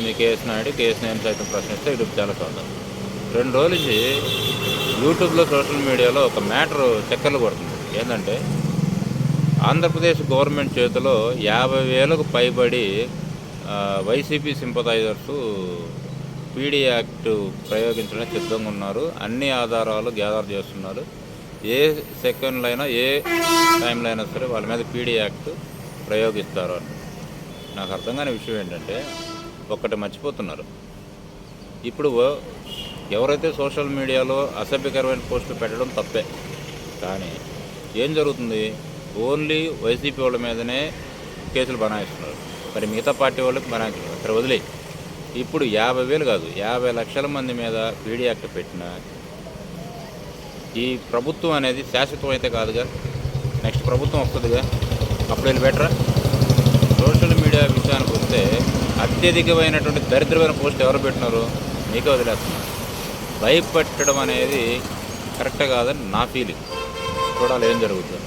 మీ K S Naidu K S Naidu సైతం ప్రశ్నిస్తే ఇటు చాలా చూద్దాం రెండు రోజుల నుంచి యూట్యూబ్లో సోషల్ మీడియాలో ఒక మ్యాటర్ చక్కర్లు కొడుతుంది. ఏంటంటే ఆంధ్రప్రదేశ్ గవర్నమెంట్ చేతిలో యాభై వేలకు పైబడి వైసీపీ సింపథైజర్స్ పీడీ యాక్ట్ ప్రయోగించడానికి సిద్ధంగా ఉన్నారు. అన్ని ఆధారాలు గ్యాదర్ చేస్తున్నారు. ఏ సెకండ్లో అయినా ఏ టైంలో అయినా సరే వాళ్ళ మీద పీడీ యాక్ట్ ప్రయోగిస్తారు అని. నాకు అర్థం కాని విషయం ఏంటంటే ఒక్కటి మర్చిపోతున్నారు. ఇప్పుడు ఎవరైతే సోషల్ మీడియాలో అసభ్యకరమైన పోస్టులు పెట్టడం తప్పే కానీ ఏం జరుగుతుంది? ఓన్లీ వైసీపీ వాళ్ళ మీదనే కేసులు బనాయిస్తున్నారు. మరి మిగతా పార్టీ వాళ్ళకి బనాయిస్తున్నారు. అక్కడ వదిలే ఇప్పుడు యాభై వేలు కాదు యాభై లక్షల మంది మీద పీడీ యాక్ట్ పెట్టిన ఈ ప్రభుత్వం అనేది శాశ్వతం అయితే కాదుగా? నెక్స్ట్ ప్రభుత్వం వస్తుందిగా? అప్పుడు వెళ్ళి బెటరా సోషల్ మీడియా విషయాన్ని అత్యధికమైనటువంటి దరిద్రమైన పోస్ట్ ఎవరు పెట్టినారు? మీకే వదిలేస్తున్నారు భయపెట్టడం అనేది కరెక్ట్ కాదని నా ఫీలింగ్ చూడాలి ఏం జరుగుతుంది.